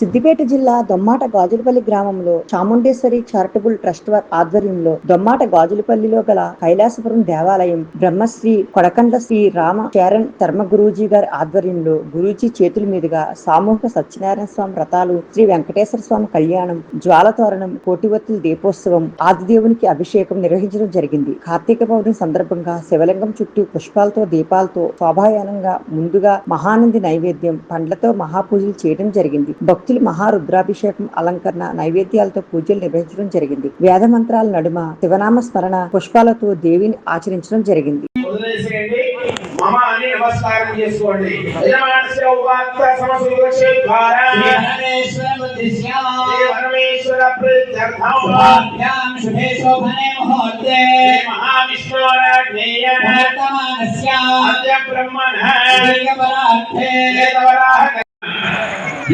సిద్దిపేట జిల్లా దొమ్మాట గాజులపల్లి గ్రామంలో Chamundeshwari charitable trust వారి ఆధ్వర్యంలో దొమ్మాట గాజులపల్లిలో గల కైలాసపురం దేవాలయం బ్రహ్మశ్రీ కొడకండ్ల శ్రీ రామ చరణ్ ధర్మ గురూజీ గారి ఆధ్వర్యంలో గురూజీ చేతుల మీదుగా సామూహిక సత్యనారాయణ స్వామి వ్రతాలు శ్రీ వెంకటేశ్వర స్వామి కళ్యాణం జ్వాలతోరణం కోటివత్తుల దీపోత్సవం ఆదిదేవునికి అభిషేకం నిర్వహించడం జరిగింది. కార్తీక పౌర్ణమి సందర్భంగా శివలింగం చుట్టూ పుష్పాలతో దీపాలతో శోభాయానంగా ముందుగా మహానంది నైవేద్యం పండ్లతో మహాపూజలు చేయడం జరిగింది. భక్తులు భక్తులు మహారుద్రాభిషేకం అలంకరణ నైవేద్యాలతో పూజలు నిర్వహించడం జరిగింది. వేద మంత్రాల నడుమ శివనామ స్మరణ పుష్పాలతో దేవిని ఆచరించడం జరిగింది.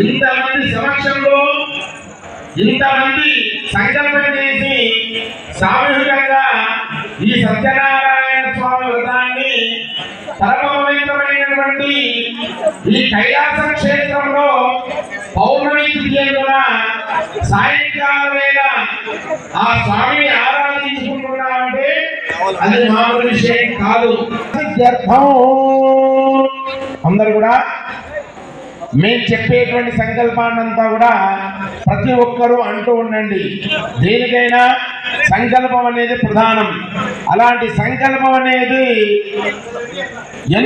ఇంతమంది సమక్షంలో ఇంతమంది సంకల్పం చేసి సామూహికంగా ఈ సత్యనారాయణ స్వామి వ్రతాన్ని పరమపవిత్రమైనటువంటి ఈ కైలాస క్షేత్రంలో పౌర్ణమి తిథియందున సాయంకాల వేళ ఆ స్వామిని ఆరాధించుకుంటున్నామంటే అది మామూలు విషయం కాదు. అందరు కూడా మేము చెప్పేటువంటి సంకల్పాన్నంతా కూడా ప్రతి ఒక్కరూ అంటూ ఉండండి. దేనికైనా సంకల్పం అనేది ప్రధానం. అలాంటి సంకల్పం అనేది